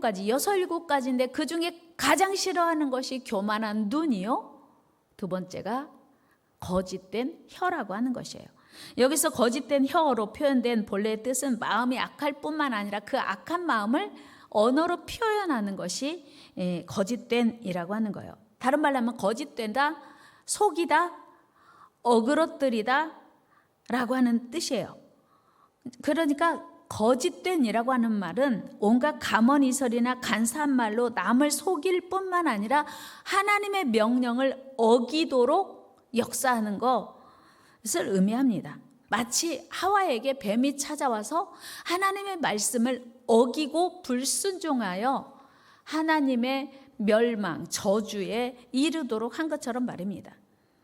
옛일곱 가지, 여섯 일곱 가지인데 그 중에 가장 싫어하는 것이 교만한 눈이요. 두 번째가 거짓된 혀라고 하는 것이에요. 여기서 거짓된 혀로 표현된 본래의 뜻은 마음이 악할 뿐만 아니라 그 악한 마음을 언어로 표현하는 것이 예, 거짓된이라고 하는 거예요. 다른 말로 하면 거짓된다, 속이다, 어그러뜨리다 라고 하는 뜻이에요. 그러니까 거짓된이라고 하는 말은 온갖 가머니설이나 간사한 말로 남을 속일 뿐만 아니라 하나님의 명령을 어기도록 역사하는 것을 의미합니다. 마치 하와에게 뱀이 찾아와서 하나님의 말씀을 어기고 불순종하여 하나님의 멸망, 저주에 이르도록 한 것처럼 말입니다.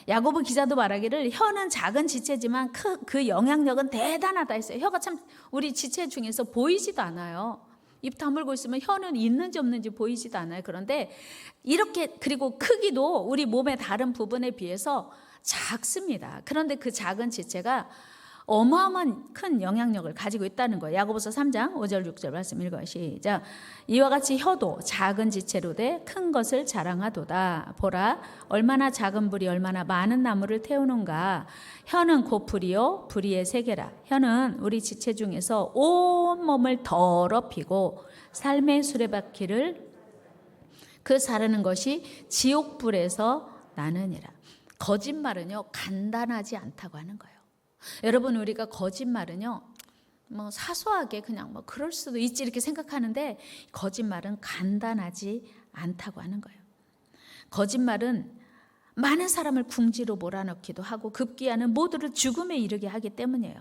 야고보 기자도 말하기를 혀는 작은 지체지만 그, 그 영향력은 대단하다 했어요. 혀가 참 우리 지체 중에서 보이지도 않아요. 입 다물고 있으면 혀는 있는지 없는지 보이지도 않아요. 그런데 이렇게 그리고 크기도 우리 몸의 다른 부분에 비해서 작습니다. 그런데 그 작은 지체가 어마어마한 큰 영향력을 가지고 있다는 거예요. 야고보서 3장 5절 6절 말씀 읽어요. 시작. 이와 같이 혀도 작은 지체로 돼 큰 것을 자랑하도다. 보라 얼마나 작은 불이 얼마나 많은 나무를 태우는가. 혀는 고풀이요 불의의 세계라. 혀는 우리 지체 중에서 온 몸을 더럽히고 삶의 수레바퀴를 그 사르는 것이 지옥불에서 나느니라. 거짓말은요 간단하지 않다고 하는 거예요. 여러분 우리가 거짓말은요 뭐 사소하게 그냥 뭐 그럴 수도 있지 이렇게 생각하는데 거짓말은 간단하지 않다고 하는 거예요. 거짓말은 많은 사람을 궁지로 몰아넣기도 하고 급기야는 모두를 죽음에 이르게 하기 때문이에요.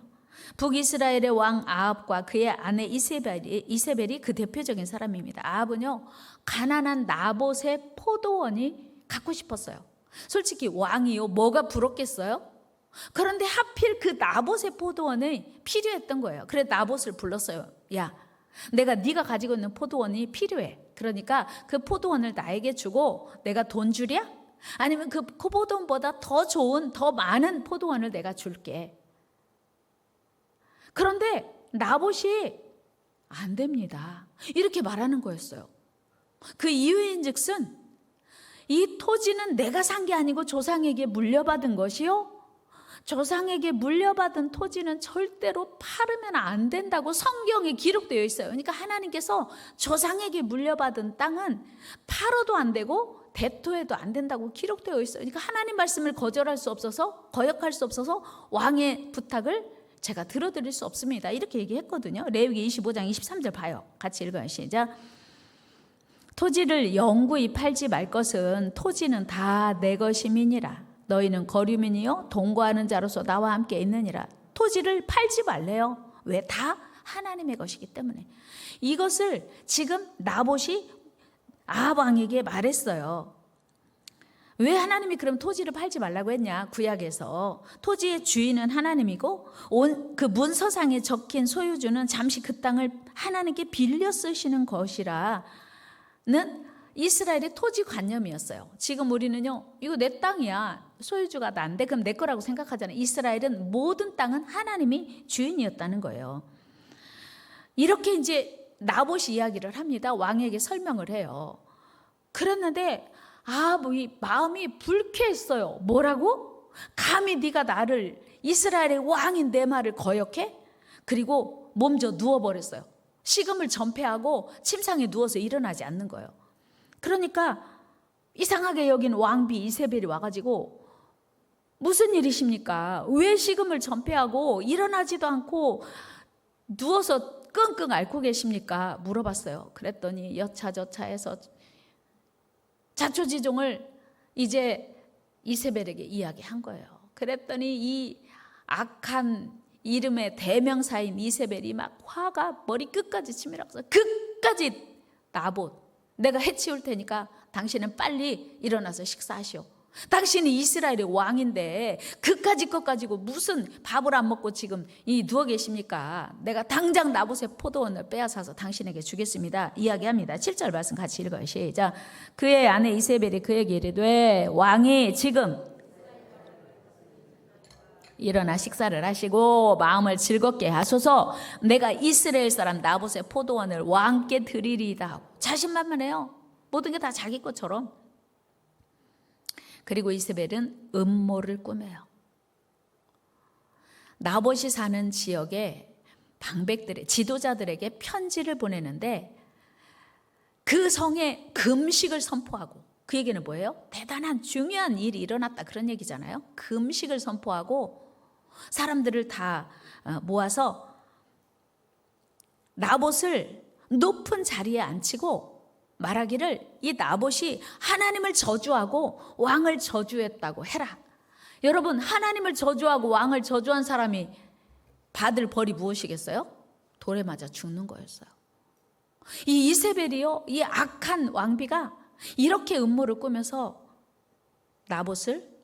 북이스라엘의 왕 아합과 그의 아내 이세벨이, 이세벨이 그 대표적인 사람입니다. 아합은요 가난한 나봇의 포도원이 갖고 싶었어요. 솔직히 왕이요 뭐가 부럽겠어요? 그런데 하필 그 나봇의 포도원이 필요했던 거예요. 그래서 나봇을 불렀어요. 야, 내가 네가 가지고 있는 포도원이 필요해. 그러니까 그 포도원을 나에게 주고 내가 돈 주랴? 아니면 그 포도원보다 더 좋은 더 많은 포도원을 내가 줄게. 그런데 나봇이 안 됩니다. 이렇게 말하는 거였어요. 그 이유인즉슨 이 토지는 내가 산 게 아니고 조상에게 물려받은 것이요. 조상에게 물려받은 토지는 절대로 팔으면 안 된다고 성경에 기록되어 있어요. 그러니까 하나님께서 조상에게 물려받은 땅은 팔아도 안 되고 대토해도 안 된다고 기록되어 있어요. 그러니까 하나님 말씀을 거절할 수 없어서 거역할 수 없어서 왕의 부탁을 제가 들어드릴 수 없습니다. 이렇게 얘기했거든요. 레위기 25장 23절 봐요. 같이 읽어요. 시작. 토지를 영구히 팔지 말 것은 토지는 다 내 것임이니라. 너희는 거류민이요 동거하는 자로서 나와 함께 있느니라. 토지를 팔지 말래요. 왜? 다 하나님의 것이기 때문에. 이것을 지금 나봇이 아합 왕에게 말했어요. 왜 하나님이 그럼 토지를 팔지 말라고 했냐? 구약에서 토지의 주인은 하나님이고 온 그 문서상에 적힌 소유주는 잠시 그 땅을 하나님께 빌려 쓰시는 것이라는 이스라엘의 토지 관념이었어요. 지금 우리는요, 이거 내 땅이야. 소유주가 난데 그럼 내 거라고 생각하잖아요. 이스라엘은 모든 땅은 하나님이 주인이었다는 거예요. 이렇게 이제 나봇이 이야기를 합니다. 왕에게 설명을 해요. 그랬는데 아, 뭐 이 마음이 불쾌했어요. 뭐라고? 감히 네가 나를 이스라엘의 왕인 내 말을 거역해? 그리고 몸져 누워 버렸어요. 식음을 전폐하고 침상에 누워서 일어나지 않는 거예요. 그러니까 이상하게 여긴 왕비 이세벨이 와가지고 무슨 일이십니까? 왜 식음을 전폐하고 일어나지도 않고 누워서 끙끙 앓고 계십니까? 물어봤어요. 그랬더니 여차저차해서 자초지종을 이제 이세벨에게 이야기한 거예요. 그랬더니 이 악한 이름의 대명사인 이세벨이 막 화가 머리 끝까지 치밀어서 끝까지 나봇 내가 해치울 테니까 당신은 빨리 일어나서 식사하시오. 당신이 이스라엘의 왕인데 그까지 것 가지고 무슨 밥을 안 먹고 지금 이 누워 계십니까? 내가 당장 나봇의 포도원을 빼앗아서 당신에게 주겠습니다. 이야기합니다. 7절 말씀 같이 읽어요. 시작. 그의 아내 이세벨이 그에게 이르되 왕이 지금 일어나 식사를 하시고 마음을 즐겁게 하소서. 내가 이스라엘 사람 나봇의 포도원을 왕께 드리리이다 하고 자신만만해요. 모든 게 다 자기 것처럼. 그리고 이세벨은 음모를 꾸며요. 나봇이 사는 지역에 방백들의 지도자들에게 편지를 보내는데 그 성에 금식을 선포하고 그 얘기는 뭐예요? 대단한 중요한 일이 일어났다 그런 얘기잖아요. 금식을 선포하고 사람들을 다 어, 모아서 나봇을 높은 자리에 앉히고 말하기를 이 나봇이 하나님을 저주하고 왕을 저주했다고 해라. 여러분 하나님을 저주하고 왕을 저주한 사람이 받을 벌이 무엇이겠어요? 돌에 맞아 죽는 거였어요. 이 이세벨이요, 이 악한 왕비가 이렇게 음모를 꾸며서 나봇을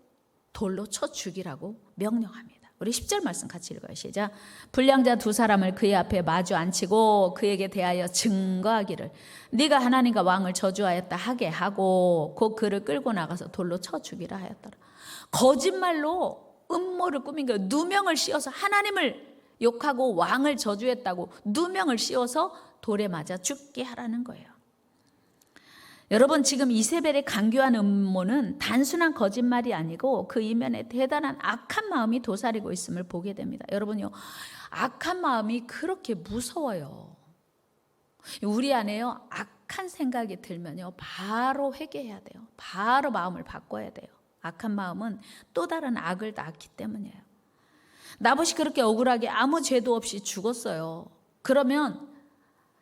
돌로 쳐 죽이라고 명령합니다. 우리 10절 말씀 같이 읽어요. 시작. 불량자 두 사람을 그의 앞에 마주 앉히고 그에게 대하여 증거하기를 네가 하나님과 왕을 저주하였다 하게 하고 곧 그를 끌고 나가서 돌로 쳐 죽이라 하였더라. 거짓말로 음모를 꾸민 거예요. 누명을 씌워서 하나님을 욕하고 왕을 저주했다고 누명을 씌워서 돌에 맞아 죽게 하라는 거예요. 여러분 지금 이세벨의 강교한 음모는 단순한 거짓말이 아니고 그 이면에 대단한 악한 마음이 도사리고 있음을 보게 됩니다. 여러분요 악한 마음이 그렇게 무서워요. 우리 안에요 악한 생각이 들면요 바로 회개해야 돼요. 바로 마음을 바꿔야 돼요. 악한 마음은 또 다른 악을 낳기 때문이에요. 나봇이 그렇게 억울하게 아무 죄도 없이 죽었어요. 그러면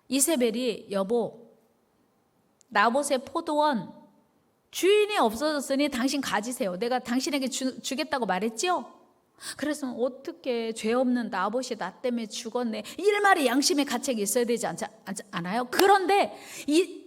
이세벨이 여보 나봇의 포도원 주인이 없어졌으니 당신 가지세요. 내가 당신에게 주, 주겠다고 말했지요? 그래서 어떻게 죄 없는 나봇이 나 때문에 죽었네. 일말의 양심의 가책이 있어야 되지 않, 않아요? 그런데 이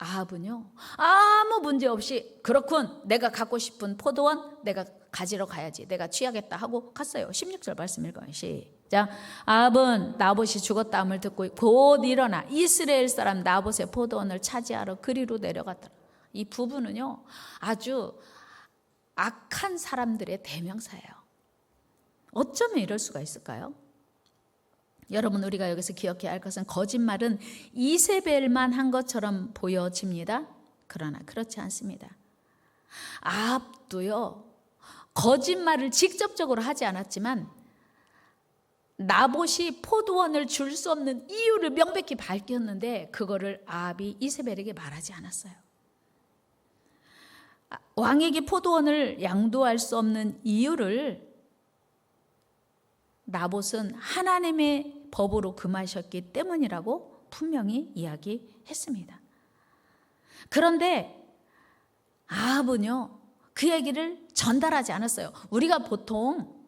아합은요 아무 문제 없이 그렇군 내가 갖고 싶은 포도원 내가 가지러 가야지 내가 취하겠다 하고 갔어요 16절 말씀 읽어요 시 작 아합은 나봇이 죽었다함을 듣고 곧 일어나 이스라엘 사람 나봇의 포도원을 차지하러 그리로 내려갔더라 이 부부는요 아주 악한 사람들의 대명사예요 어쩌면 이럴 수가 있을까요? 여러분 우리가 여기서 기억해야 할 것은 거짓말은 이세벨만 한 것처럼 보여집니다. 그러나 그렇지 않습니다. 아합도요. 거짓말을 직접적으로 하지 않았지만 나봇이 포도원을 줄 수 없는 이유를 명백히 밝혔는데 그거를 아합이 이세벨에게 말하지 않았어요. 왕에게 포도원을 양도할 수 없는 이유를 나봇은 하나님의 법으로 금하셨기 때문이라고 분명히 이야기했습니다. 그런데 아합은요, 그 얘기를 전달하지 않았어요. 우리가 보통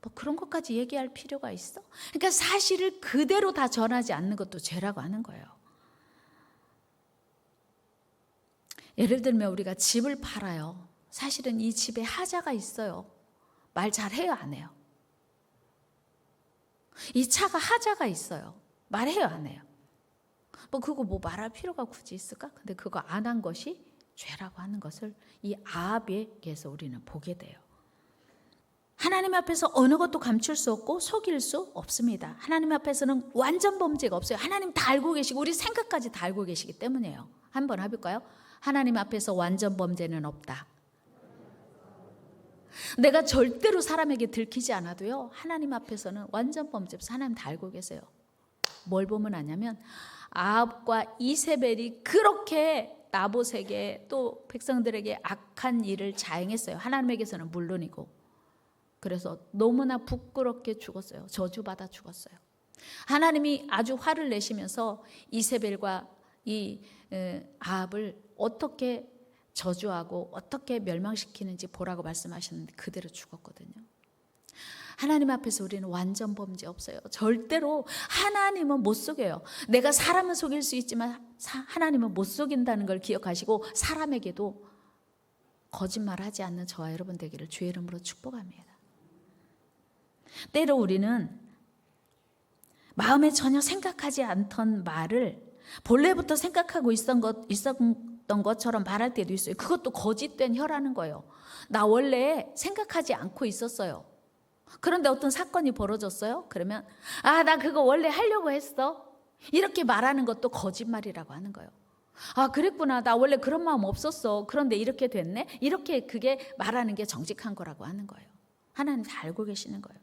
뭐 그런 것까지 얘기할 필요가 있어? 그러니까 사실을 그대로 다 전하지 않는 것도 죄라고 하는 거예요. 예를 들면 우리가 집을 팔아요. 사실은 이 집에 하자가 있어요. 말 잘해요, 안 해요? 이 차가 하자가 있어요. 말해요, 안 해요? 뭐 그거 뭐 말할 필요가 굳이 있을까? 근데 그거 안 한 것이 죄라고 하는 것을 이 아합에게서 우리는 보게 돼요. 하나님 앞에서 어느 것도 감출 수 없고 속일 수 없습니다. 하나님 앞에서는 완전 범죄가 없어요. 하나님 다 알고 계시고 우리 생각까지 다 알고 계시기 때문이에요. 한번 해볼까요? 하나님 앞에서 완전 범죄는 없다. 내가 절대로 사람에게 들키지 않아도요. 하나님 앞에서는 완전 범죄. 하나님 다 알고 계세요. 뭘 보면 아냐면 아합과 이세벨이 그렇게 나봇에게 또 백성들에게 악한 일을 자행했어요. 하나님에게서는 물론이고. 그래서 너무나 부끄럽게 죽었어요. 저주받아 죽었어요. 하나님이 아주 화를 내시면서 이세벨과 이 아합을 어떻게 저주하고 어떻게 멸망시키는지 보라고 말씀하셨는데 그대로 죽었거든요. 하나님 앞에서 우리는 완전 범죄 없어요. 절대로 하나님은 못 속여요. 내가 사람은 속일 수 있지만 하나님은 못 속인다는 걸 기억하시고 사람에게도 거짓말 하지 않는 저와 여러분 되기를 주의 이름으로 축복합니다. 때로 우리는 마음에 전혀 생각하지 않던 말을 본래부터 생각하고 있었던 것, 있었던 것처럼 말할 때도 있어요. 그것도 거짓된 혀라는 거예요. 나 원래 생각하지 않고 있었어요. 그런데 어떤 사건이 벌어졌어요. 그러면 아, 나 그거 원래 하려고 했어. 이렇게 말하는 것도 거짓말이라고 하는 거예요. 아, 그랬구나. 나 원래 그런 마음 없었어. 그런데 이렇게 됐네. 이렇게 그게 말하는 게 정직한 거라고 하는 거예요. 하나님 다 알고 계시는 거예요.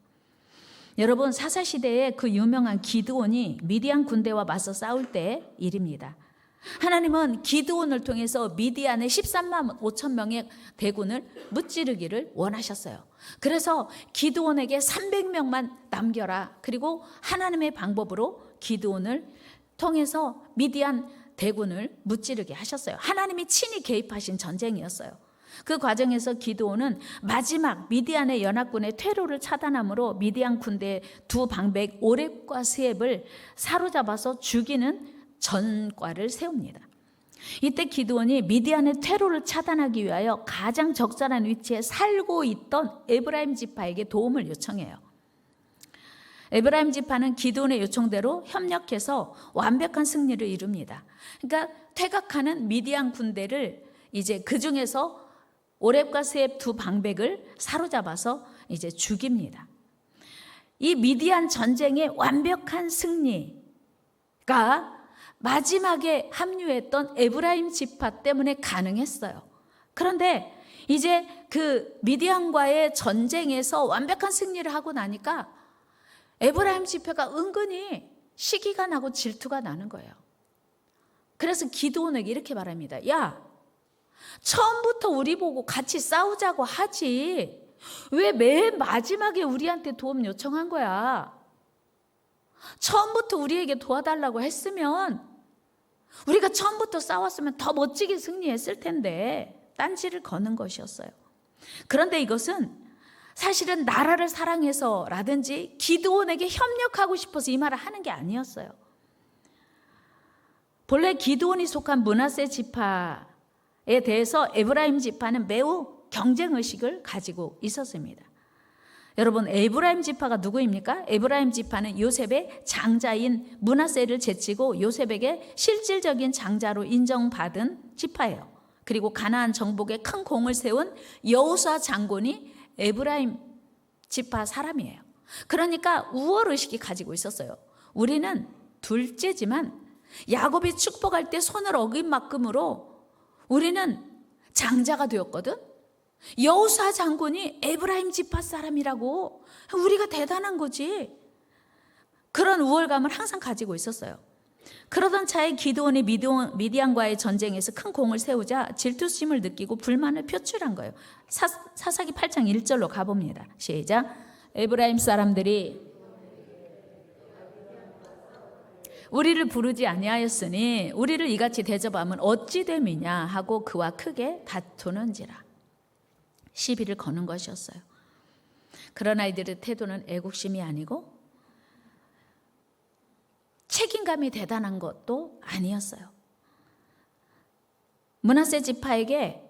여러분 사사 시대에 그 유명한 기드온이 미디안 군대와 맞서 싸울 때 일입니다. 하나님은 기드온을 통해서 미디안의 13만 5천 명의 대군을 무찌르기를 원하셨어요. 그래서 기드온에게 300명만 남겨라. 그리고 하나님의 방법으로 기드온을 통해서 미디안 대군을 무찌르게 하셨어요. 하나님이 친히 개입하신 전쟁이었어요. 그 과정에서 기드온은 마지막 미디안의 연합군의 퇴로를 차단함으로 미디안 군대 두 방백 오렙과 스앱을 사로잡아서 죽이는 전과를 세웁니다. 이때 기드온이 미디안의 퇴로를 차단하기 위하여 가장 적절한 위치에 살고 있던 에브라임 지파에게 도움을 요청해요. 에브라임 지파는 기드온의 요청대로 협력해서 완벽한 승리를 이룹니다. 그러니까 퇴각하는 미디안 군대를 이제 그 중에서 오렙과 스앱 두 방백을 사로잡아서 이제 죽입니다. 이 미디안 전쟁의 완벽한 승리가 마지막에 합류했던 에브라임 지파 때문에 가능했어요. 그런데 이제 그 미디안과의 전쟁에서 완벽한 승리를 하고 나니까 에브라임 지파가 은근히 시기가 나고 질투가 나는 거예요. 그래서 기도원에게 이렇게 말합니다. 야, 처음부터 우리 보고 같이 싸우자고 하지. 왜 맨 마지막에 우리한테 도움 요청한 거야? 처음부터 우리에게 도와달라고 했으면 우리가 처음부터 싸웠으면 더 멋지게 승리했을 텐데 딴지를 거는 것이었어요. 그런데 이것은 사실은 나라를 사랑해서라든지 기드온에게 협력하고 싶어서 이 말을 하는 게 아니었어요. 본래 기드온이 속한 문하세 지파 에 대해서 에브라임 지파는 매우 경쟁 의식을 가지고 있었습니다. 여러분 에브라임 지파가 누구입니까? 에브라임 지파는 요셉의 장자인 문하세를 제치고 요셉에게 실질적인 장자로 인정받은 지파예요. 그리고 가나안 정복에 큰 공을 세운 여호수아 장군이 에브라임 지파 사람이에요. 그러니까 우월 의식이 가지고 있었어요. 우리는 둘째지만 야곱이 축복할 때 손을 어긴 만큼으로 우리는 장자가 되었거든. 여우사 장군이 에브라임 지파 사람이라고 우리가 대단한 거지. 그런 우월감을 항상 가지고 있었어요. 그러던 차에 기드온이 미디안과의 전쟁에서 큰 공을 세우자 질투심을 느끼고 불만을 표출한 거예요. 사, 사기 8장 1절로 가봅니다. 시작. 에브라임 사람들이 우리를 부르지 아니하였으니 우리를 이같이 대접하면 어찌 됨이냐 하고 그와 크게 다투는지라. 시비를 거는 것이었어요. 그런 아이들의 태도는 애국심이 아니고 책임감이 대단한 것도 아니었어요. 문하세 지파에게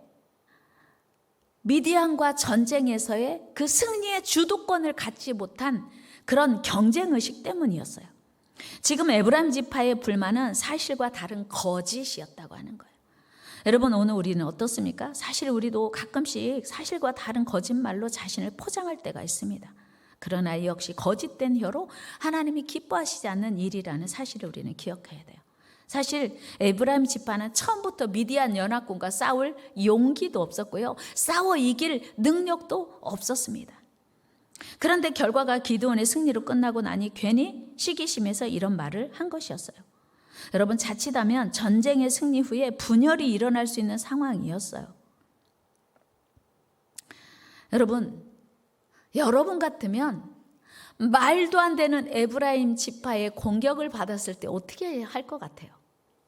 미디안과 전쟁에서의 그 승리의 주도권을 갖지 못한 그런 경쟁 의식 때문이었어요. 지금 에브라임 지파의 불만은 사실과 다른 거짓이었다고 하는 거예요. 여러분 오늘 우리는 어떻습니까? 사실 우리도 가끔씩 사실과 다른 거짓말로 자신을 포장할 때가 있습니다. 그러나 역시 거짓된 혀로 하나님이 기뻐하시지 않는 일이라는 사실을 우리는 기억해야 돼요. 사실 에브라임 지파는 처음부터 미디안 연합군과 싸울 용기도 없었고요. 싸워 이길 능력도 없었습니다. 그런데 결과가 기드온의 승리로 끝나고 나니 괜히 시기심에서 이런 말을 한 것이었어요. 여러분 자칫하면 전쟁의 승리 후에 분열이 일어날 수 있는 상황이었어요. 여러분 여러분 같으면 말도 안 되는 에브라임 지파의 공격을 받았을 때 어떻게 할 것 같아요?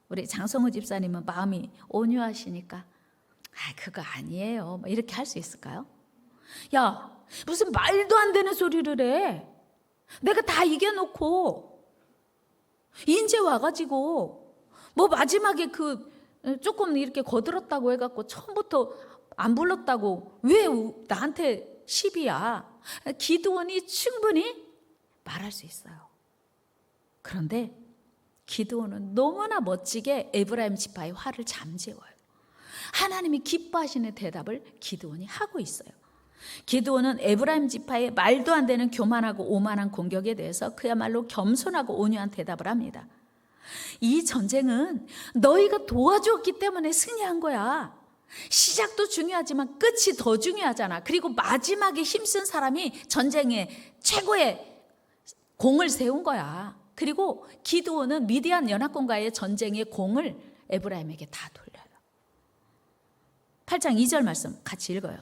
우리 장성우 집사님은 마음이 온유하시니까 아 그거 아니에요. 뭐 이렇게 할 수 있을까요? 야 무슨 말도 안 되는 소리를 해. 내가 다 이겨놓고 인제 와가지고 뭐 마지막에 그 조금 이렇게 거들었다고 해갖고 처음부터 안 불렀다고 왜 나한테 시비야? 기드원이 충분히 말할 수 있어요. 그런데 기드원은 너무나 멋지게 에브라임 지파의 화를 잠재워요. 하나님이 기뻐하시는 대답을 기드온이 하고 있어요. 기드온은 에브라임 지파의 말도 안 되는 교만하고 오만한 공격에 대해서 그야말로 겸손하고 온유한 대답을 합니다. 이 전쟁은 너희가 도와주었기 때문에 승리한 거야. 시작도 중요하지만 끝이 더 중요하잖아. 그리고 마지막에 힘쓴 사람이 전쟁의 최고의 공을 세운 거야. 그리고 기드온은 미디안 연합군과의 전쟁의 공을 에브라임에게 다 돌려요. 8장 2절 말씀 같이 읽어요.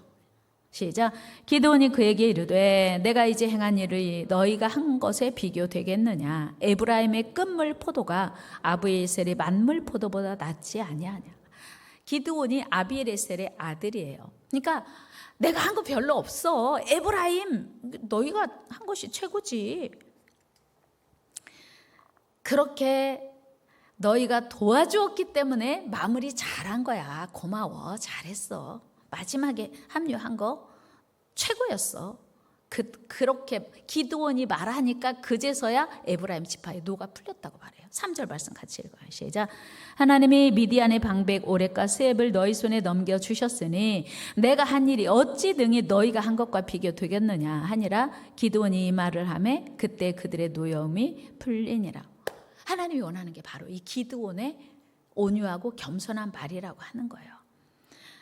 시작. 기드온이 그에게 이르되 내가 이제 행한 일이 너희가 한 것에 비교되겠느냐? 에브라임의 끝물 포도가 아브이셀의 만물 포도보다 낫지 아니하냐? 기드온이 아비에셀의 아들이에요. 그러니까 내가 한 거 별로 없어. 에브라임 너희가 한 것이 최고지. 그렇게 너희가 도와주었기 때문에 마무리 잘한 거야. 고마워. 잘했어. 마지막에 합류한 거 최고였어. 그, 그렇게 기드온이 말하니까 그제서야 에브라임 지파의 노가 풀렸다고 말해요. 3절 말씀 같이 읽어요. 시작. 하나님이 미디안의 방백 오랫과 스앱을 너희 손에 넘겨 주셨으니 내가 한 일이 어찌 등이 너희가 한 것과 비교되겠느냐 하니라 기드온이 이 말을 하매 그때 그들의 노여움이 풀리니라. 하나님이 원하는 게 바로 이 기드온의 온유하고 겸손한 말이라고 하는 거예요.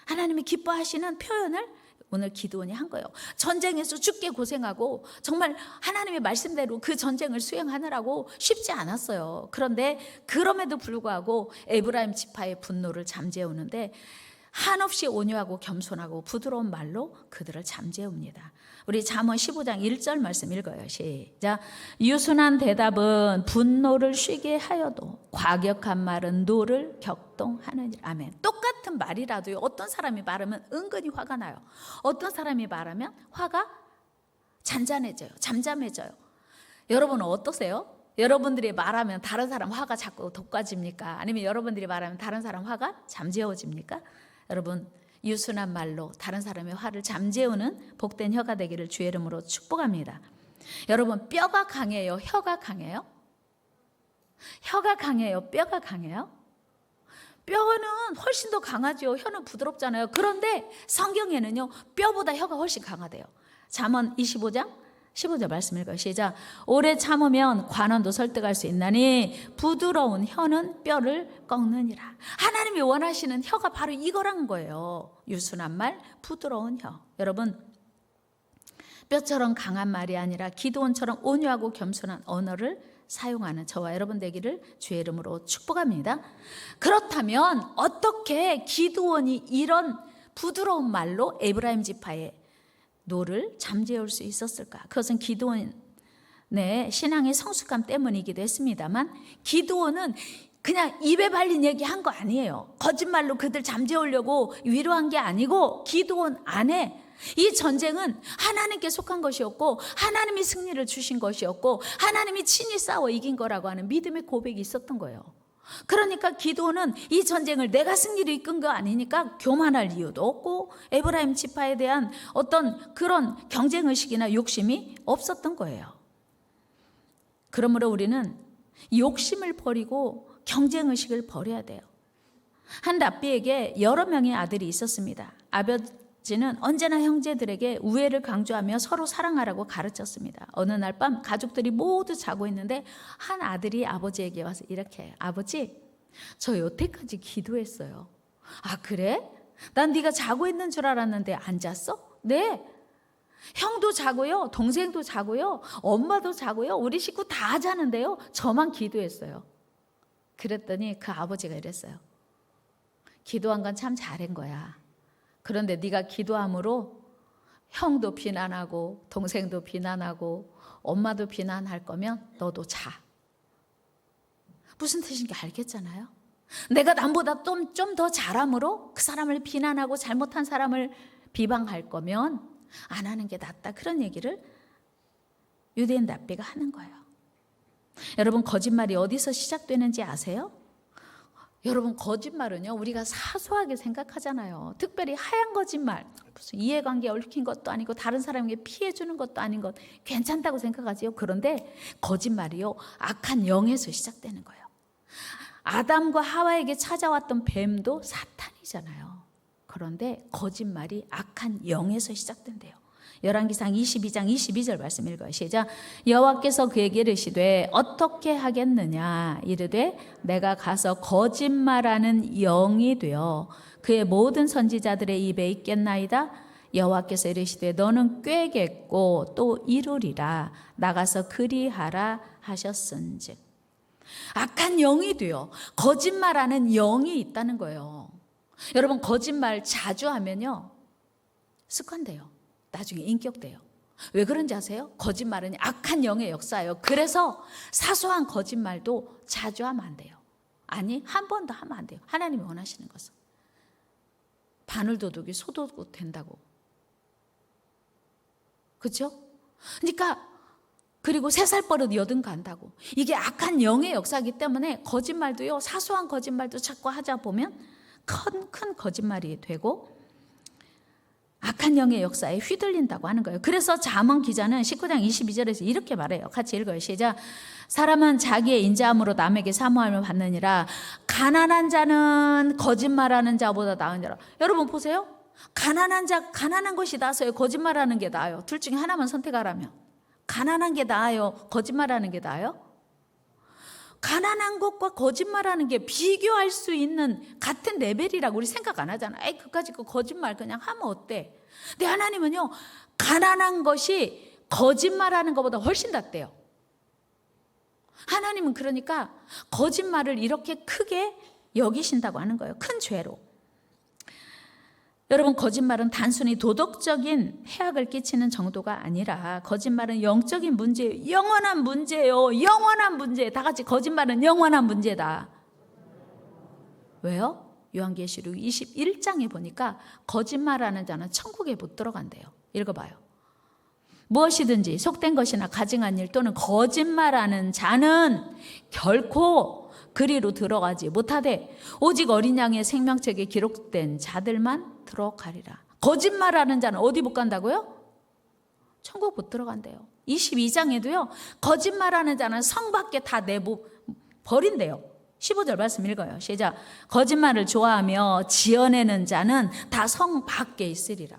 하나님이 기뻐하시는 표현을 오늘 기도원이 한 거예요. 전쟁에서 죽게 고생하고 정말 하나님의 말씀대로 그 전쟁을 수행하느라고 쉽지 않았어요. 그런데 그럼에도 불구하고 에브라임 지파의 분노를 잠재우는데 한없이 온유하고 겸손하고 부드러운 말로 그들을 잠재웁니다. 우리 잠언 15장 1절 말씀 읽어요. 시작. 유순한 대답은 분노를 쉬게 하여도 과격한 말은 노를 격동하느니라. 아멘. 똑같은 말이라도요. 어떤 사람이 말하면 은근히 화가 나요. 어떤 사람이 말하면 화가 잔잔해져요. 잠잠해져요. 여러분은 어떠세요? 여러분들이 말하면 다른 사람 화가 자꾸 돋궈집니까? 아니면 여러분들이 말하면 다른 사람 화가 잠재워집니까? 여러분 유순한 말로 다른 사람의 화를 잠재우는 복된 혀가 되기를 주의 이름으로 축복합니다. 여러분 뼈가 강해요? 혀가 강해요? 혀가 강해요? 뼈가 강해요? 뼈는 훨씬 더 강하죠. 혀는 부드럽잖아요. 그런데 성경에는요. 뼈보다 혀가 훨씬 강하대요. 잠언 25장 15절 말씀 읽어요. 시작. 오래 참으면 관원도 설득할 수 있나니 부드러운 혀는 뼈를 꺾느니라. 하나님이 원하시는 혀가 바로 이거란 거예요. 유순한 말, 부드러운 혀. 여러분 뼈처럼 강한 말이 아니라 기도원처럼 온유하고 겸손한 언어를 사용하는 저와 여러분 되기를 주의 이름으로 축복합니다. 그렇다면 어떻게 기도원이 이런 부드러운 말로 에브라임 지파의 노를 잠재울 수 있었을까? 그것은 기도원의 신앙의 성숙함 때문이기도 했습니다만 기도원은 그냥 입에 발린 얘기 한 거 아니에요. 거짓말로 그들 잠재우려고 위로한 게 아니고 기도원 안에 이 전쟁은 하나님께 속한 것이었고 하나님이 승리를 주신 것이었고 하나님이 친히 싸워 이긴 거라고 하는 믿음의 고백이 있었던 거예요. 그러니까 기도는 이 전쟁을 내가 승리를 이끈 거 아니니까 교만할 이유도 없고 에브라임 지파에 대한 어떤 그런 경쟁 의식이나 욕심이 없었던 거예요. 그러므로 우리는 욕심을 버리고 경쟁 의식을 버려야 돼요. 한 랍비에게 여러 명의 아들이 있었습니다. 아버 지는 언제나 형제들에게 우애를 강조하며 서로 사랑하라고 가르쳤습니다. 어느 날 밤 가족들이 모두 자고 있는데 한 아들이 아버지에게 와서 이렇게. 아버지, 저 여태까지 기도했어요. 아 그래? 난 네가 자고 있는 줄 알았는데 안 잤어? 네. 형도 자고요, 동생도 자고요, 엄마도 자고요, 우리 식구 다 자는데요. 저만 기도했어요. 그랬더니 그 아버지가 이랬어요. 기도한 건 참 잘한 거야. 그런데 네가 기도함으로 형도 비난하고 동생도 비난하고 엄마도 비난할 거면 너도 자. 무슨 뜻인지 알겠잖아요. 내가 남보다 좀 좀 더 잘함으로 그 사람을 비난하고 잘못한 사람을 비방할 거면 안 하는 게 낫다. 그런 얘기를 유대인 납비가 하는 거예요. 여러분 거짓말이 어디서 시작되는지 아세요? 여러분 거짓말은요 우리가 사소하게 생각하잖아요. 특별히 하얀 거짓말 무슨 이해관계 얽힌 것도 아니고 다른 사람에게 피해 주는 것도 아닌 것 괜찮다고 생각하지요. 그런데 거짓말이요 악한 영에서 시작되는 거예요. 아담과 하와에게 찾아왔던 뱀도 사탄이잖아요. 그런데 거짓말이 악한 영에서 시작된대요. 열왕기상 22장 22절 말씀 읽어요. 시작. 여호와께서 그에게 이르시되 어떻게 하겠느냐 이르되 내가 가서 거짓말하는 영이 되어 그의 모든 선지자들의 입에 있겠나이다. 여호와께서 이르시되 너는 꾀겠고 또 이루리라 나가서 그리하라 하셨은즉 악한 영이 돼요. 거짓말하는 영이 있다는 거예요. 여러분 거짓말 자주 하면요 습관돼요. 나중에 인격돼요. 왜 그런지 아세요? 거짓말은 악한 영의 역사예요. 그래서 사소한 거짓말도 자주 하면 안 돼요. 아니 한 번도 하면 안 돼요. 하나님이 원하시는 것은 바늘도둑이 소도둑 된다고. 그렇죠? 그러니까 그리고 세 살 버릇 여든 간다고. 이게 악한 영의 역사이기 때문에 거짓말도요. 사소한 거짓말도 자꾸 하자 보면 큰 큰 거짓말이 되고 악한 영의 역사에 휘둘린다고 하는 거예요. 그래서 잠언 기자는 19장 22절에서 이렇게 말해요. 같이 읽어요. 시작. 사람은 자기의 인자함으로 남에게 사모함을 받느니라. 가난한 자는 거짓말하는 자보다 나으니라. 여러분 보세요. 가난한 자 가난한 것이 나서요. 거짓말하는 게 나아요. 둘 중에 하나만 선택하라면 가난한 게 나아요. 거짓말하는 게 나아요? 가난한 것과 거짓말하는 게 비교할 수 있는 같은 레벨이라고 우리 생각 안 하잖아. 에이, 그까지 그 거짓말 그냥 하면 어때? 근데 하나님은요, 가난한 것이 거짓말하는 것보다 훨씬 낫대요. 하나님은 그러니까 거짓말을 이렇게 크게 여기신다고 하는 거예요. 큰 죄로. 여러분, 거짓말은 단순히 도덕적인 해악을 끼치는 정도가 아니라 거짓말은 영적인 문제예요. 영원한 문제예요. 영원한 문제. 다 같이 거짓말은 영원한 문제다. 왜요? 요한계시록 21장에 보니까 거짓말하는 자는 천국에 못 들어간대요. 읽어봐요. 무엇이든지 속된 것이나 가증한 일 또는 거짓말하는 자는 결코 그리로 들어가지 못하되 오직 어린 양의 생명책에 기록된 자들만 들어가리라. 거짓말하는 자는 어디 못 간다고요? 천국 못 들어간대요. 22장에도요. 거짓말하는 자는 성 밖에 다 내보 버린대요. 15절 말씀 읽어요. 시작. 거짓말을 좋아하며 지어내는 자는 다 성 밖에 있으리라.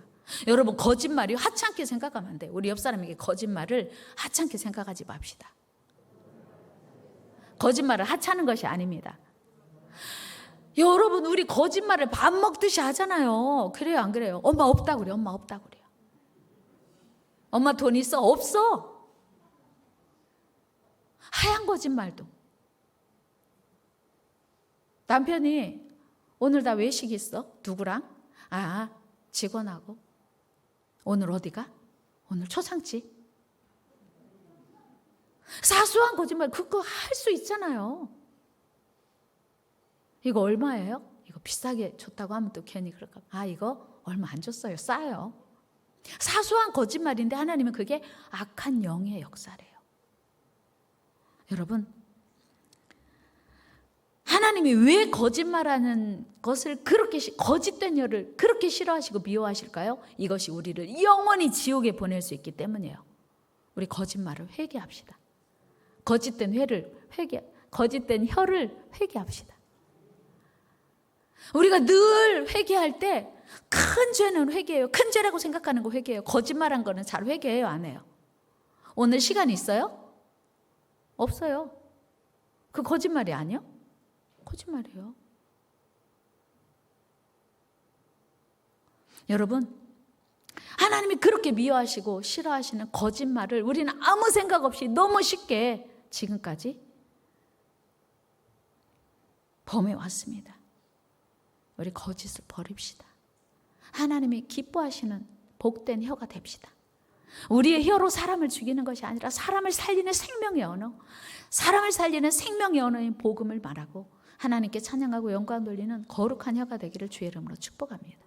여러분 거짓말이 하찮게 생각하면 안 돼요. 우리 옆 사람에게 거짓말을 하찮게 생각하지 맙시다. 거짓말을 하찮은 것이 아닙니다. 여러분 우리 거짓말을 밥 먹듯이 하잖아요. 그래요 안 그래요? 엄마 없다 그래. 엄마 없다 그래요. 엄마 돈 있어? 없어. 하얀 거짓말도. 남편이 오늘 다 외식 있어? 누구랑? 아 직원하고. 오늘 어디가? 오늘 초상집. 사소한 거짓말 그거 할 수 있잖아요. 이거 얼마예요? 이거 비싸게 줬다고 하면 또 괜히 그럴까? 아 이거 얼마 안 줬어요. 싸요. 사소한 거짓말인데 하나님은 그게 악한 영의 역사래요. 여러분 하나님이 왜 거짓말하는 것을 그렇게 시- 거짓된 열을 그렇게 싫어하시고 미워하실까요? 이것이 우리를 영원히 지옥에 보낼 수 있기 때문이에요. 우리 거짓말을 회개합시다. 거짓된 회를 회개, 거짓된 혀를 회개합시다. 우리가 늘 회개할 때 큰 죄는 회개해요. 큰 죄라고 생각하는 거 회개해요. 거짓말한 거는 잘 회개해요, 안 해요? 오늘 시간 있어요? 없어요. 그 거짓말이 아니요? 거짓말이에요. 여러분, 하나님이 그렇게 미워하시고 싫어하시는 거짓말을 우리는 아무 생각 없이 너무 쉽게 지금까지 범해 왔습니다. 우리 거짓을 버립시다. 하나님이 기뻐하시는 복된 혀가 됩시다. 우리의 혀로 사람을 죽이는 것이 아니라 사람을 살리는 생명의 언어, 사람을 살리는 생명의 언어인 복음을 말하고 하나님께 찬양하고 영광 돌리는 거룩한 혀가 되기를 주의 이름으로 축복합니다.